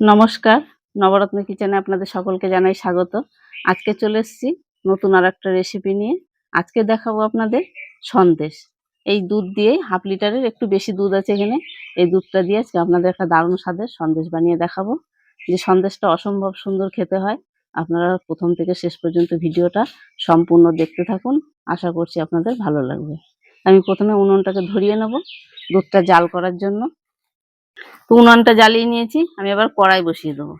নমস্কার। নবরত্ন কিচেনে আপনাদের সকলকে জানাই স্বাগত। আজকে চলে এসেছি নতুন আর একটা রেসিপি নিয়ে। আজকে দেখাবো আপনাদের সন্দেশ। এই দুধ দিয়ে হাফ লিটারের একটু বেশি দুধ আছে এখানে। এই দুধটা দিয়ে আজকে আপনাদের একটা দারুণ স্বাদের সন্দেশ বানিয়ে দেখাবো। যে সন্দেশটা অসম্ভব সুন্দর খেতে হয়, আপনারা প্রথম থেকে শেষ পর্যন্ত ভিডিওটা সম্পূর্ণ দেখতে থাকুন। আশা করছি আপনাদের ভালো লাগবে। আমি প্রথমে উনুনটাকে ধরিয়ে নেব দুধটা জাল করার জন্য। উনুনটা জ্বালিয়ে নিয়েছি, আমি এবার কড়াই বসিয়ে দেবো।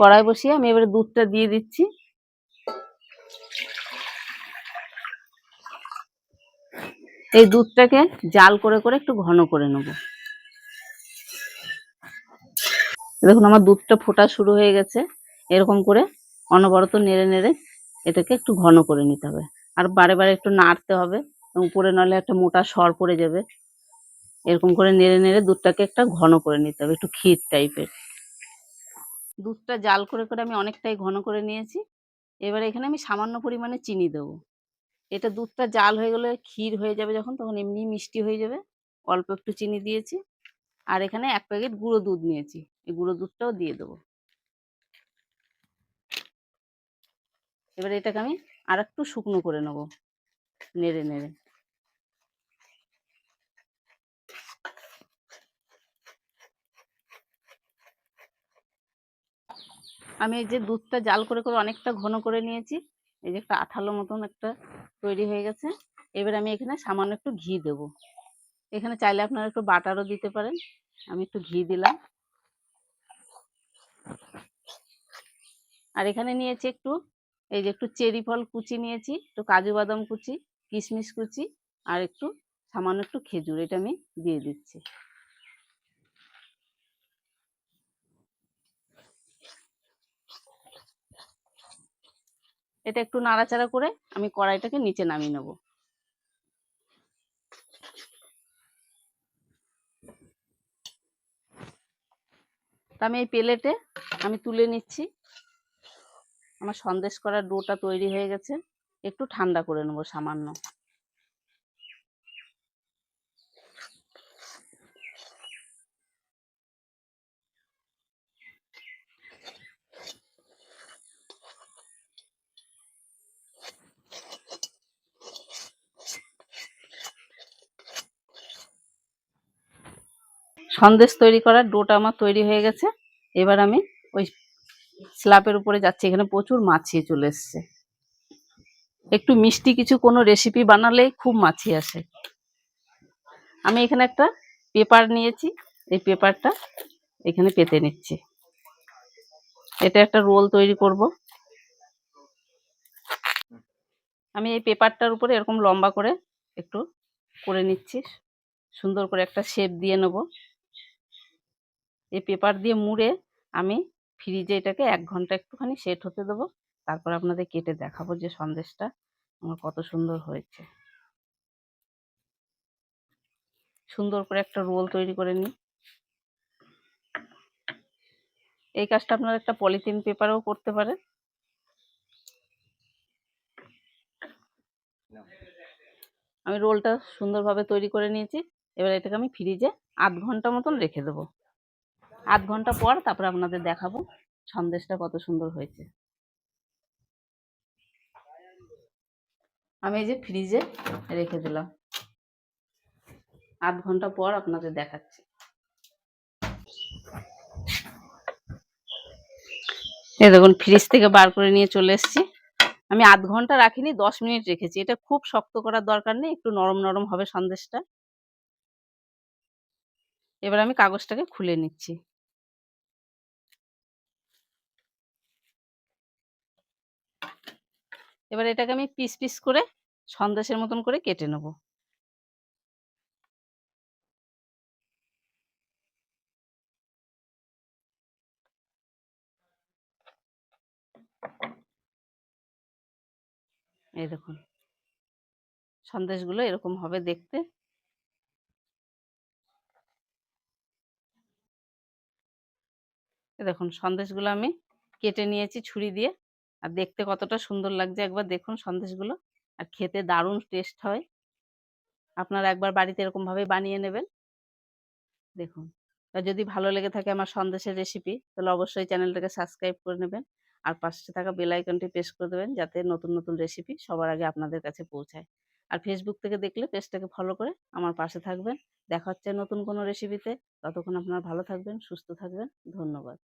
কড়াই বসিয়ে আমি এবারে দুধটা দিয়ে দিচ্ছি। এই দুধটাকে জাল করে করে একটু ঘন করে নেব। দেখুন আমার দুধটা ফোটা শুরু হয়ে গেছে, এরকম করে অনবরত নেড়ে নেড়ে এটাকে একটু ঘন করে নিতে হবে। আর বারে বারে একটু নাড়তে হবে উপরে নলে একটা মোটা সর পড়ে যাবে। এরকম করে নেড়ে নেড়ে দুধটাকে একটা ঘন করে নিতে হবে, একটু ক্ষীর টাইপের। দুধটা জাল করে করে আমি অনেকটাই ঘন করে নিয়েছি। এবারে এখানে আমি সামান্য পরিমাণে চিনি দেবো। এটা দুধটা জাল হয়ে গেলে ক্ষীর হয়ে যাবে যখন, তখন এমনি মিষ্টি হয়ে যাবে। অল্প একটু চিনি দিয়েছি। আর এখানে এক প্যাকেট গুঁড়ো দুধ নিয়েছি। এই গুঁড়ো দুধটাও দিয়ে দেবো। এবারে এটাকে আমি আর একটু শুকনো করে নেব, নেড়ে নেড়ে। আমি এই যে দুধটা জাল করে করে অনেকটা ঘন করে নিয়েছি। এই যে একটা আঠালো মতন একটা তৈরি হয়ে গেছে। এবার আমি এখানে সামান্য একটু ঘি দেব। এখানে চাইলে আপনারা একটু বাটারও দিতে পারেন। আমি একটু ঘি দিলাম। আর এখানে নিয়েছি একটু, এই যে একটু চেরি ফল কুচি নিয়েছি, একটু কাজু বাদাম কুচি, কিশমিশ কুচি, আর একটু সামান্য একটু খেজুর। এটা আমি দিয়ে দিচ্ছি। এটা একটু নাড়াচাড়া করে আমি কড়াইটাকে নিচে নামিয়ে নেব। আমি এই প্লেটে আমি তুলে নিচ্ছি। আমার সন্দেশ করার ডোটা তৈরি হয়ে গেছে। একটু ঠান্ডা করে নেব সামান্য। সন্দেশ তৈরি করার ডোটা আমার তৈরি হয়ে গেছে। এবার আমি ওই স্ল্যাপের উপরে যাচ্ছি, এখানে প্রচুর মাছিয়ে চলে এসছে। একটু মিষ্টি কিছু কোনো রেসিপি বানালেই খুব মাছি আসে। আমি এখানে একটা পেপার নিয়েছি, এই পেপারটা এখানে পেতে নিচ্ছি। এটা একটা রোল তৈরি করব। আমি এই পেপারটার উপরে এরকম লম্বা করে একটু করে নিচ্ছি। সুন্দর করে একটা শেপ দিয়ে নেব। এই পেপার দিয়ে মুড়ে আমি ফ্রিজে এটাকে এক ঘণ্টা একটুখানি সেট হতে দেবো। তারপর আপনাদের কেটে দেখাবো যে সন্দেশটা আমার কত সুন্দর হয়েছে। সুন্দর করে একটা রোল তৈরি করে নিই। এই কাজটা আপনারা একটা পলিথিন পেপারেও করতে পারেন। আমি রোলটা সুন্দরভাবে তৈরি করে নিয়েছি। এবার এটাকে আমি ফ্রিজে আধ ঘণ্টা মতন রেখে দেবো। আধ ঘণ্টা পর তারপরে আপনাদের দেখাবো সন্দেশটা কত সুন্দর হয়েছে। আমি এই যে ফ্রিজে রেখে দিলাম। আধ ঘণ্টা পর আপনাদের দেখাচ্ছি। এই দেখুন, ফ্রিজ থেকে বার করে নিয়ে চলে এসেছি। আমি আধ ঘণ্টা রাখিনি, দশ মিনিট রেখেছি। এটা খুব শক্ত করার দরকার নেই, একটু নরম নরম হবে সন্দেশটা। এবার আমি কাগজটাকে খুলে নিচ্ছি। এবার এটাকে আমি পিস পিস করে সন্দেশের মতন করে কেটে নেব। এই দেখুন। সন্দেশগুলো এরকম হবে দেখতে। দেখুন, সন্দেশগুলো আমি কেটে নিয়েছি ছুরি দিয়ে। আর দেখতে কতটা সুন্দর লাগছে একবার দেখুন সন্দেশগুলো। আর খেতে দারুণ টেস্ট হয়। আপনারা একবার বাড়িতে এরকমভাবে বানিয়ে নেবেন। দেখুন। যদি ভালো লেগে থাকে আমার সন্দেশের রেসিপি তাহলে অবশ্যই চ্যানেলটাকে সাবস্ক্রাইব করে নেবেন। আর পাশে থাকা বেল আইকনটি প্রেস করে দেবেন, যাতে নতুন নতুন রেসিপি সবার আগে আপনাদের কাছে পৌঁছায়। আর ফেসবুক থেকে দেখলে পেজটাকে ফলো করে আমার পাশে থাকবেন। দেখা হচ্ছে নতুন কোনো রেসিপিতে ততক্ষণ আপনারা ভালো থাকবেন, সুস্থ থাকবেন। ধন্যবাদ।